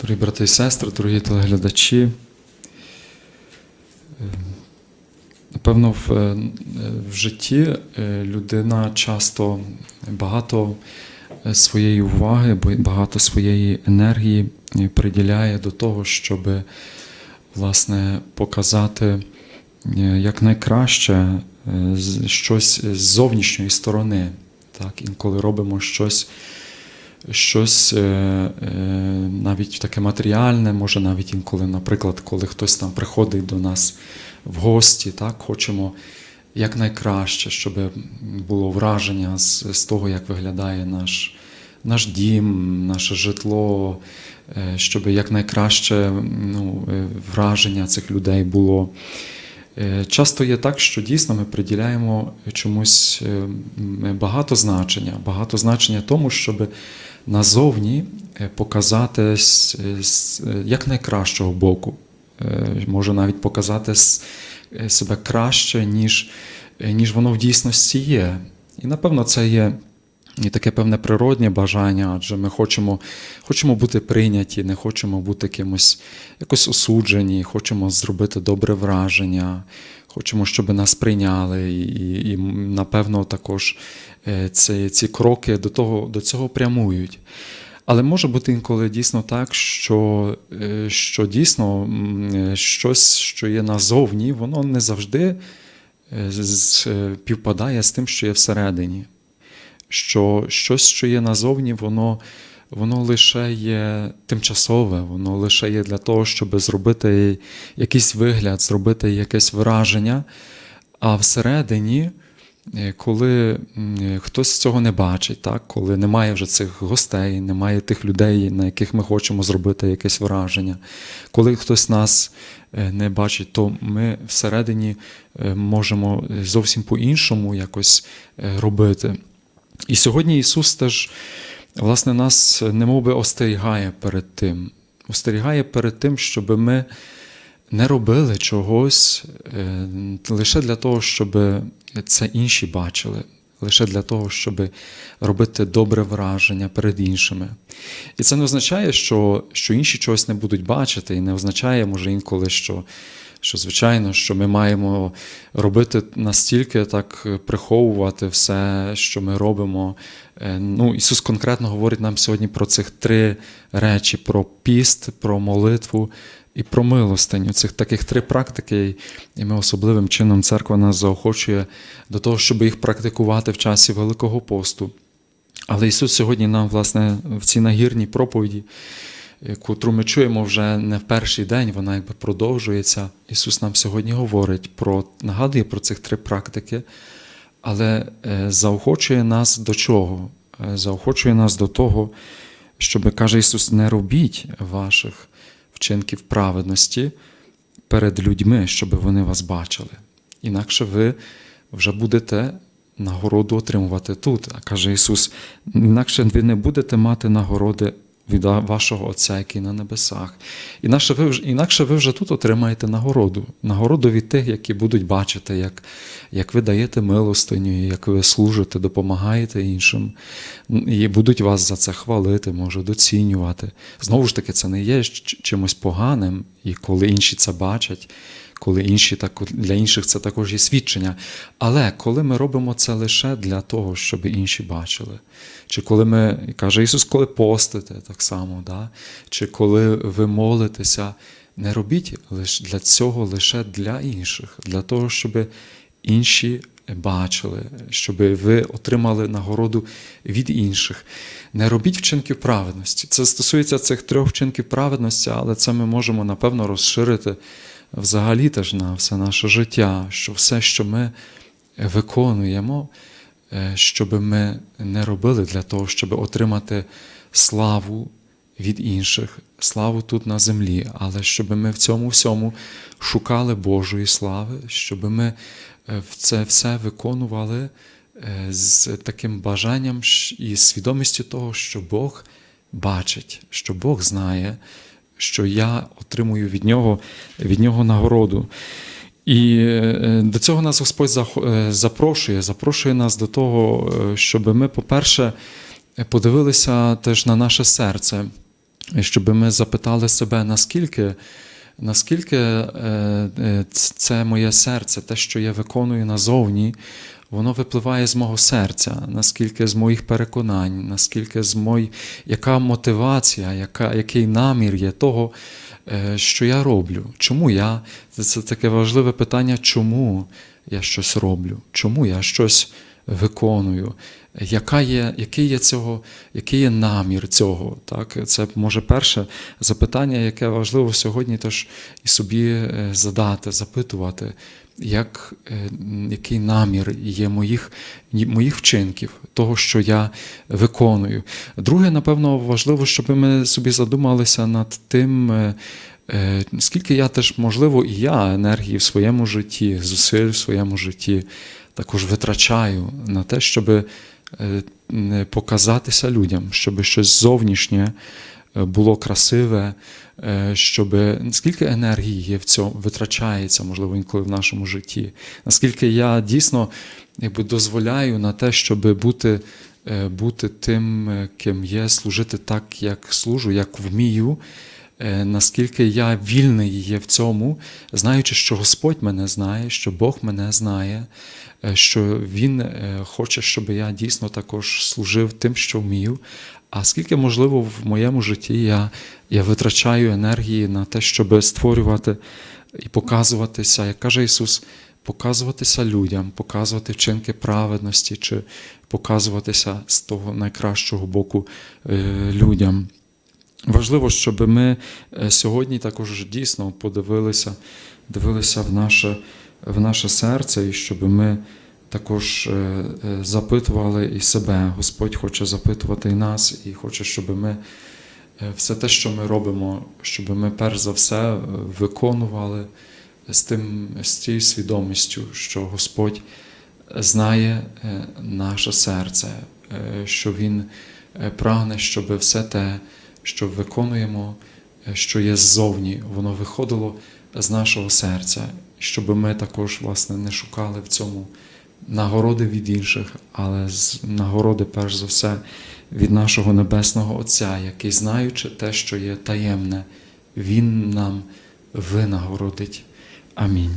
Дорогі брати і сестри, дорогі телеглядачі. Напевно, в, е, в житті е, людина часто багато е, своєї уваги, багато своєї енергії приділяє до того, щоб власне показати якнайкраще щось з зовнішньої сторони. Так, інколи робимо щось щось навіть таке матеріальне, може навіть інколи, наприклад, коли хтось там приходить до нас в гості, так, хочемо якнайкраще, щоб було враження з, з того, як виглядає наш, наш дім, наше житло, е, щоб якнайкраще ну, е, враження цих людей було. Е, Часто є так, що дійсно ми приділяємо чомусь багато значення, багато значення тому, щоб назовні показати с- с- е, як найкращого боку. Е, Може навіть показати е, себе краще, ніж, е, ніж воно в дійсності є. І напевно це є і таке певне природнє бажання, адже ми хочемо, хочемо бути прийняті, не хочемо бути кимось якось осуджені, хочемо зробити добре враження, хочемо, щоб нас прийняли. І, і, і напевно, також е, ці, ці кроки до, того, до цього прямують. Але може бути інколи дійсно так, що, е, що дійсно е, щось, що є назовні, воно не завжди е, співпадає з тим, що є всередині що щось, що є назовні, воно, воно лише є тимчасове, воно лише є для того, щоб зробити якийсь вигляд, зробити якесь враження. А всередині, коли хтось цього не бачить, так? коли немає вже цих гостей, немає тих людей, на яких ми хочемо зробити якесь враження, коли хтось нас е, не бачить, то ми всередині е, можемо зовсім по-іншому якось е, робити. І сьогодні Ісус теж власне нас немов би остерігає перед тим, остерігає перед тим, щоб ми не робили чогось е, лише для того, щоб це інші бачили, лише для того, щоб робити добре враження перед іншими. І це не означає, що, що інші чогось не будуть бачити, і не означає, може, інколи, що що звичайно, що ми маємо робити настільки так е, приховувати все, що ми робимо. Е, Ну, Ісус конкретно говорить нам сьогодні про цих три речі: про піст, про молитву і про милостиню. Цих таких три практики, і ми особливим чином церква нас заохочує до того, щоб їх практикувати в часі Великого посту. Але Ісус сьогодні нам, власне, в цій нагірній проповіді котру ми чуємо вже не в перший день, вона якби продовжується. Ісус нам сьогодні говорить про, нагадує про цих три практики, але е, заохочує нас до чого? Е, Заохочує нас до того, щоб, каже Ісус, не робіть ваших вчинків праведності перед людьми, щоб вони вас бачили. Інакше ви вже будете нагороду отримувати тут. А каже Ісус, інакше ви не будете мати нагороди від вашого Отця, який на небесах. Інакше ви, вже- інакше ви вже тут отримаєте нагороду. Нагороду від тих, які будуть бачити, як, як ви даєте милостиню, як ви служите, допомагаєте іншим, і будуть вас за це хвалити, може, доцінювати. Знову ж таки, це не є чимось поганим, і коли інші це бачать. Коли інші так для інших це також є свідчення. Але коли ми робимо це лише для того, щоб інші бачили, чи коли ми, каже Ісус, коли постите так само, да? чи коли ви молитеся, не робіть лише для цього лише для інших, для того, щоб інші бачили, щоб ви отримали нагороду від інших. Не робіть вчинків праведності. Це стосується цих трьох вчинків праведності, але це ми можемо напевно розширити взагалі теж на все наше життя, що все, що ми виконуємо, е, щоб ми не робили для того, щоб отримати славу від інших, славу тут на землі, але щоб ми в цьому всьому шукали Божої слави, щоб ми е, це все виконували е, з таким бажанням і свідомістю того, що Бог бачить, що Бог знає, що я отримую від нього, від нього нагороду. І е, до цього нас Господь е, запрошує, запрошує нас до того, е, щоб ми, по-перше, подивилися теж на наше серце. Щоб ми запитали себе, наскільки, наскільки е, е, це моє серце, те, що я виконую назовні, воно випливає з мого серця, наскільки з моїх переконань, наскільки з мої, яка мотивація, яка, який намір є того, е, що я роблю. Чому я? Це, таке важливе питання, чому я щось роблю, чому я щось виконую, яка є, який, є цього, який є намір цього. Так? Це може перше запитання, яке важливо сьогодні теж і собі е, задати, запитувати, як, е, який намір є моїх, моїх вчинків, того, що я виконую. Друге, напевно, важливо, щоб ми собі задумалися над тим. е, е, Скільки я теж, можливо, і я енергії в своєму житті, зусиль в своєму житті також витрачаю на те, щоб показатися людям, щоб щось зовнішнє було красиве, е, щоб скільки енергії є в цьому витрачається, можливо, інколи в нашому житті, наскільки я дійсно якби, дозволяю на те, щоб бути, е, бути тим, е, ким є, служити так, як служу, як вмію. Е, Наскільки я вільний є в цьому, знаючи, що Господь мене знає, що Бог мене знає, е, що Він е, хоче, щоб я дійсно також служив тим, що вмію. А скільки, можливо, в моєму житті я, я витрачаю енергії на те, щоб створювати і показуватися, як каже Ісус, показуватися людям, показувати вчинки праведності, чи показуватися з того найкращого боку людям. Важливо, щоб ми е, сьогодні також дійсно подивилися, дивилися в наше, в наше серце, і щоб ми також е, е, запитували і себе. Господь хоче запитувати і нас, і хоче, щоб ми все те, що ми робимо, щоб ми перш за все виконували з, тим, з цією свідомістю, що Господь знає наше серце, що Він прагне, щоб все те, що виконуємо, е, що є ззовні, воно виходило з нашого серця, щоб ми також власне не шукали в цьому нагороди від інших, але з нагороди, перш за все, від нашого Небесного Отця, який, знаючи те, що є таємне, Він нам винагородить. Амінь.